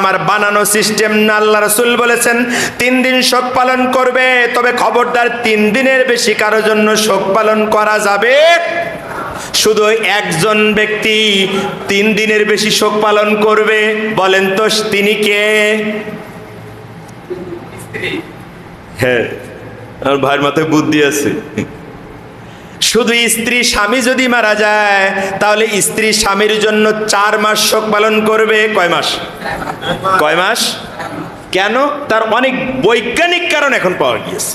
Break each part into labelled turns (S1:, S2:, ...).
S1: আমার বানানো সিস্টেম না, আল্লাহ রসুল বলেছেন, তিন দিন শোক পালন করবে, তবে খবরদার তিন দিনের বেশি কারও জন্য শোক পালন করা যাবে। শুধু একজন ব্যক্তি তিন দিনের বেশি শোক পালন করবে, বলেন তো তিনি কে? হ্যাঁ আমার ভাইয়ের মাথায় বুদ্ধি আছে। শুধু স্ত্রী স্বামী যদি মারা যায়, তাহলে স্ত্রী স্বামীর জন্য চার মাস শোক পালন করবে। কয় মাস? কয় মাস? কেন? তার অনেক বৈজ্ঞানিক কারণ এখন পাওয়া গিয়েছে।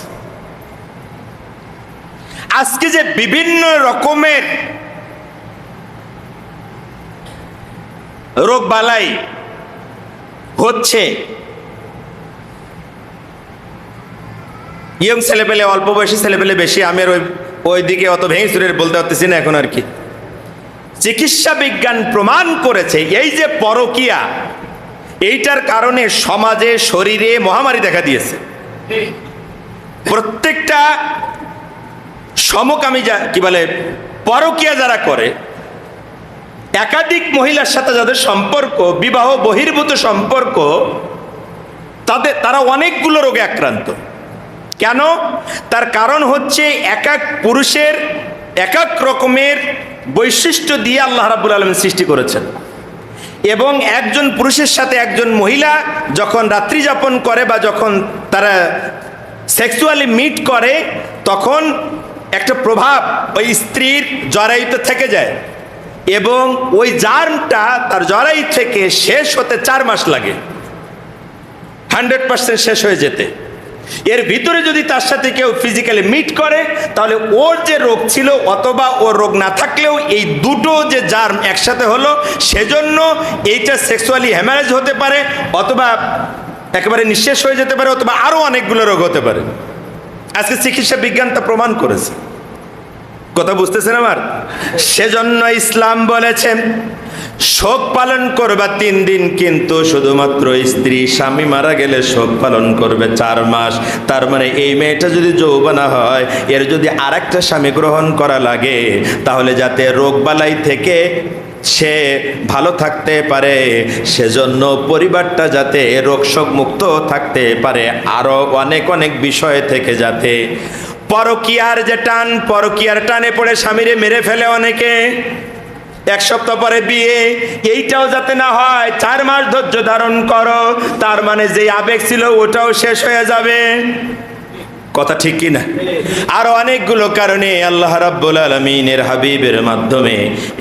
S1: আজকে যে বিভিন্ন রকমের রোগ বালাই হচ্ছে, ইয়ং ছেলেপেলে, অল্প বয়সী ছেলেপেলে বেশি আমের ওই ওই দিকে অত ভেঙে চুরের বলতে পারতেছি না এখন আর কি। চিকিৎসা বিজ্ঞান প্রমাণ করেছে, এই যে পরকিয়া, এইটার কারণে সমাজে, শরীরে মহামারী দেখা দিয়েছে। প্রত্যেকটা সমকামী যা, কি বলে, পরকিয়া যারা করে, একাধিক মহিলার সাথে যাদের সম্পর্ক, বিবাহ, বহির্ভূত সম্পর্ক, তাদের, তারা অনেকগুলো রোগে আক্রান্ত। কেন? তার কারণ হচ্ছে এক এক পুরুষের এক এক রকমের বৈশিষ্ট্য দিয়ে আল্লাহ রাবুল আলম সৃষ্টি করেছেন। এবং একজন পুরুষের সাথে একজন মহিলা যখন রাত্রি যাপন করে বা যখন তারা সেক্সুয়ালি মিট করে, তখন একটা প্রভাব ওই স্ত্রীর জরায়ুতে থেকে যায় এবং ওই জার্মটা তার জরায়ু থেকে শেষ হতে চার মাস লাগে। হান্ড্রেড পার্সেন্ট শেষ হয়ে যেতে। এর ভিতরে যদি তার সাথে কেউ ফিজিক্যালি মিট করে, তাহলে ওর যে রোগ ছিল অথবা ওর রোগ না থাকলেও এই দুটো যে জার্ম একসাথে হলো, সেজন্য এইটা সেক্সুয়ালি হ্যামারেজ হতে পারে অথবা একেবারে নিঃশেষ হয়ে যেতে পারে অথবা আরও অনেকগুলো রোগ হতে পারে। আজকে চিকিৎসা বিজ্ঞান তা প্রমাণ করেছে। কথা বুঝতেছেন আমার? সেজন্য ইসলাম বলেছেন শোক পালন করবা তিন দিন, কিন্তু শুধুমাত্র স্ত্রী স্বামী মারা গেলে শোক পালন করবে চার মাস। তার মানে এই মেয়েটা যদি যৌবনা হয়, এর যদি আরেকটা স্বামী গ্রহণ করা লাগে, তাহলে যাতে রোগ বালাই থেকে সে ভালো থাকতে পারে, সেজন্য পরিবারটা যাতে রোগ শোক মুক্ত থাকতে পারে আরও অনেক অনেক বিষয় থেকে যাতে। পরকিয়ার যে টান, পরকিয়ার টানে পড়ে স্বামীরে মেরে ফেলে অনেকে। এক সপ্তাহ পরে বিয়ে। এইটাও যাতে না হয়, চার মাস ধৈর্য ধারণ করো। তার মানে যে আবেগ ছিল, ওটাও শেষ হয়ে যাবে। কথা ঠিক কি না আরও অনেকগুলো কারণে আল্লাহ রাব্বুল আলমিনের হাবিবের মাধ্যমে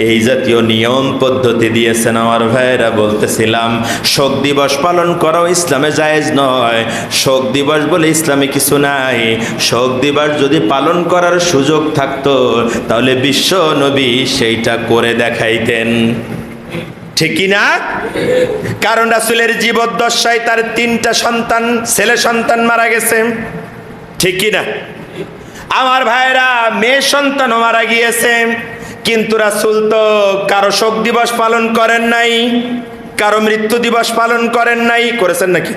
S1: এই জাতীয় নিয়ম পদ্ধতি দিয়েছেন। আমার ভাইয়েরা বলতেছিলাম, শোক দিবস পালন করাও ইসলামে জায়েজ নয়। শোক দিবস বলে ইসলামে কিছু নাই। শোক দিবস যদি পালন করার সুযোগ থাকতো, তাহলে বিশ্ব নবী সেইটা করে দেখাইতেন। ঠিক কি না কারণ রাসুলের জীবদ্দশায় তার তিনটা সন্তান, ছেলে সন্তান মারা গেছে। ঠিক কি না আমার ভাইরা, মেয়ে সন্তান মারা গিয়েছে, কিন্তু রাসুল তো কারও শোক দিবস পালন করেন নাই, কারও মৃত্যু দিবস পালন করেন নাই। করেছেন নাকি?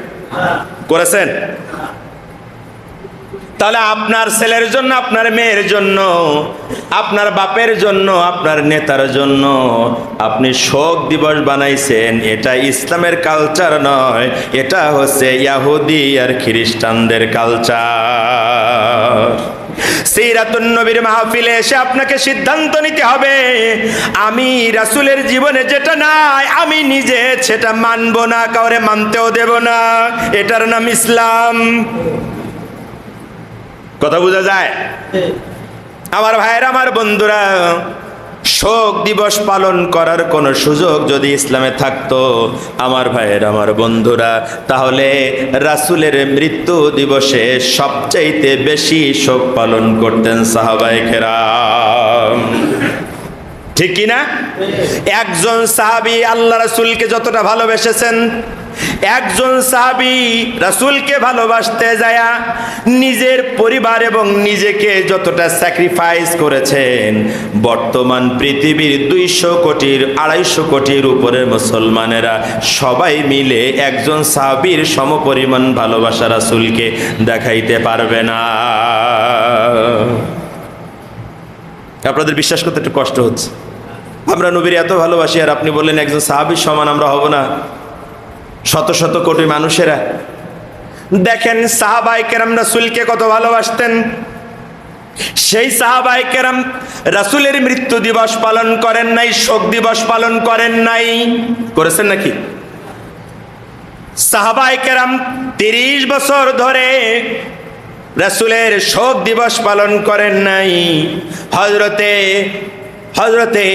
S1: করেছেন? তাহলে আপনার ছেলের জন্য, আপনার মেয়ের জন্য, আপনার বাপের জন্য, আপনার নেতার জন্য আপনি শোক দিবস বানাইছেন। এটা ইসলামের কালচার নয়, এটা হচ্ছে ইয়াহুদি আর খ্রিস্টানদের কালচার সিরাতুন নবীর মাহফিলে এসে আপনাকে সিদ্ধান্ত নিতে হবে, আমি রাসুলের জীবনে যেটা নাই, আমি নিজে সেটা মানবো না মানতেও দেব না। এটার নাম ইসলাম। কথা বোঝা যায়? আমার ভাইয়ের আমার বন্ধুরা শোক দিবস পালন করার কোনো সুযোগ যদি ইসলামে থাকতো আমার ভাইয়ের আমার বন্ধুরা তাহলে রাসুলের মৃত্যু দিবসে সবচাইতে বেশি শোক পালন করতেন সাহাবাইকেরাম ঠিক কি না? একজন সাহাবি আল্লাহ রাসুলকে যতটা ভালোবেসেছেন একজন সাহাবি রাসুলকে ভালোবাসতে যায়া নিজের পরিবার এবং নিজেকে যতটা স্যাক্রিফাইস করেছেন, বর্তমান পৃথিবীর দুইশো কোটির, আড়াইশো কোটির উপরে মুসলমানেরা সবাই মিলে একজন সাহাবির সমপরিমাণ ভালোবাসা রাসুলকে দেখাইতে পারবে না। আপনাদের বিশ্বাস করতে একটু কষ্ট হচ্ছে। আমরা নবীর এত ভালোবাসি আর আপনি বললেন একজন সাহাবির সমান আমরা হব না। শত শত কোটি মানুষেরা। দেখেন সাহাবাই কেরাম রাসুলকে কত ভালোবাসতেন। সেই সাহাবাই কেরাম রাসুলের মৃত্যু দিবস পালন করেন নাই, শোক দিবস পালন করেন নাই। করেছেন নাকি? সাহাবাই কেরাম তিরিশ বছর ধরে রাসুলের শোক দিবস পালন করেন নাই। হজরতে হজরতে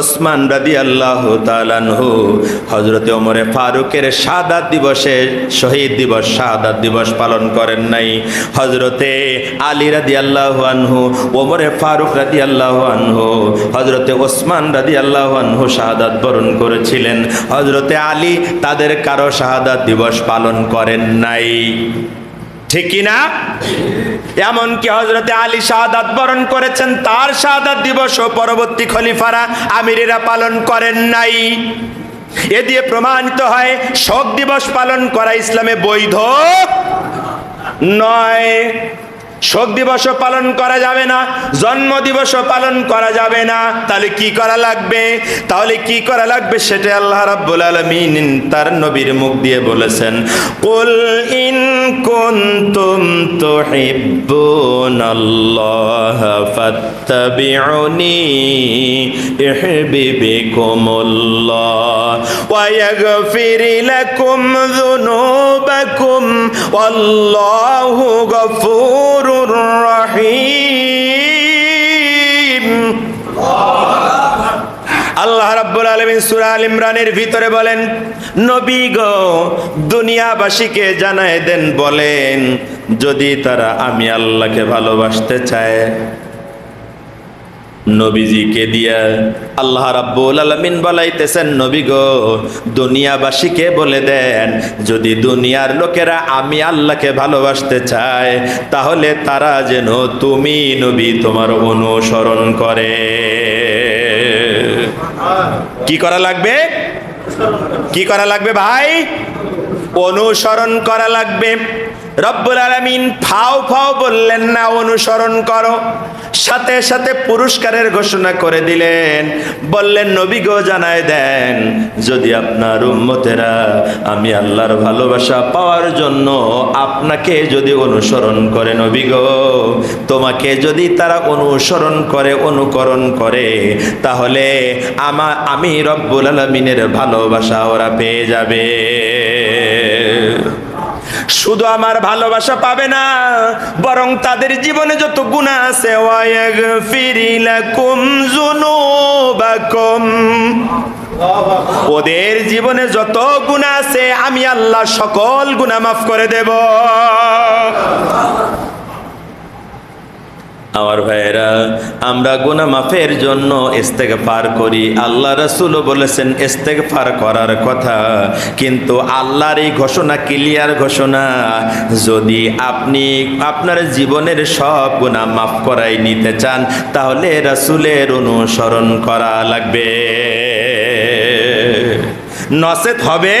S1: ওসমান রাদি আল্লাহ তালানহু হজরতে ওমরে ফারুকের শাহাদাত দিবসে শহীদ দিবস শাহাদাত দিবস পালন করেন নাই। হজরতে আলী রাদি আল্লাহ আনহু, ওমরে ফারুক রাদি আল্লাহ আনহু হজরতে ওসমান রাদি আল্লাহ আনহু শাহাদাত বরণ করেছিলেন। হজরতে আলী তাদের কারও শাহাদাত দিবস পালন করেন নাই। ঠিক কিনা? এমনকি হজরতে আলী শাহাদাত বরণ করেছেন, তার শাহাদাত দিবস পরবর্তী খলিফারা আমিরেরা পালন করেন নাই। এ দিয়ে প্রমাণিত হয়, শোক দিবস পালন করা ইসলামে বৈধ নয়। শোক দিবসও পালন করা যাবে না, জন্ম দিবসও পালন করা যাবে না। তাহলে কি করা লাগবে? তাহলে কি করা লাগবে সেটা আল্লাহ রাব্বুল আলামিন তার নবীর মুখ দিয়ে বলেছেন। কুল ইন কুনতুম তুহিব্বুনাল্লাহ ফাত্তাবিউনি ইউহিব্বুকুমুল্লাহ ওয়া ইয়াগফির লাকুম যুনুবাকুম ওয়াল্লাহু গফুরুর রহিম। আল্লাহ রাব্বুল আলামিন সূরা আল ইমরানের ভিতরে বলেন, নবী গো, দুনিয়াবাসীকে জানায় দেন বলেন, যদি তারা আমি আল্লাহকে ভালোবাসতে চায় নবীজিকে দিয়া? আল্লাহ রাব্বুল আলামিন বলাইতেছেন, নবী গো, দুনিয়াবাসীকে বলে দেন, যদি দুনিয়ার লোকেরা আমি আল্লাহকে ভালোবাসতে চায়, তাহলে তারা যেন তুমি নবী তোমার অনুসরণ করে। কি করা লাগবে? কি করা লাগবে ভাই? অনুসরণ করা লাগবে। রব্বুল আলামিন ফাও ফাও বললেন, না, অনুসরণ করো। সাথে সাথে পুরস্কারের ঘোষণা করে দিলেন। বললেন, নবী গো, জানায় দেন, যদি আপনার উম্মতেরা আমি আল্লাহর ভালোবাসা পাওয়ার জন্য আপনাকে যদি অনুসরণ করে, নবী গো, তোমাকে যদি তারা অনুসরণ করে, অনুকরণ করে, তাহলে আমা, আমি রব্বুল আলমিনের ভালোবাসা ওরা পেয়ে যাবে। শুধু আমার ভালোবাসা পাবে না, বরং তাদের জীবনে যত গুণা আছে জুনুবাকুম ওদের জীবনে যত গুণা আছে, আমি আল্লাহ সকল গুণা মাফ করে দেব। আমার ভাইয়েরা, আমরা গুনা মাফের জন্য ইস্তেগফার করি। আল্লাহ রসুলও বলেছেন, ইস্তেগফার করার কথা। কিন্তু আল্লাহর এই ঘোষণা ক্লিয়ার ঘোষণা, যদি আপনি আপনার জীবনের সব গুণা মাফ করাই নিতে চান, তাহলে রসুলের অনুসরণ করা লাগবে। নসেত হবে?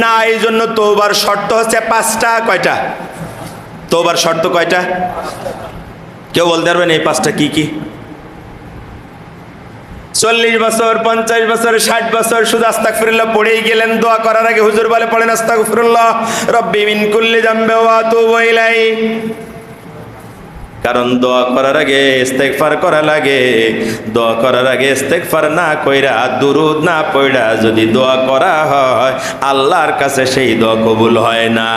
S1: না এই জন্য তোবার শর্ত হচ্ছে পাঁচটা, কয়টা? তোবার শর্ত কয়টা? কেউ বলতে পারবেন এই পাঁচটা কি কি? চল্লিশ বছর, পঞ্চাশ বছর, ষাট বছর, শুধু আস্তাক ফিরুল্লাহ পড়েই গেলেন, দোয়া করার আগে হুজুর বলে পড়েন আস্তাক ফিরুল্লাহ রব্বি মিন কুল্লি জাম্বে ওয়া তুবু ইলাই কারণ দোয়া করার আগে ইস্তেগফার করা লাগে, দোয়া করার আগে ইস্তেগফার না কইরা, দুরুদ না পড়া যদি দোয়া করা হয়, আল্লাহর কাছে সেই দোয়া কবুল হয় না।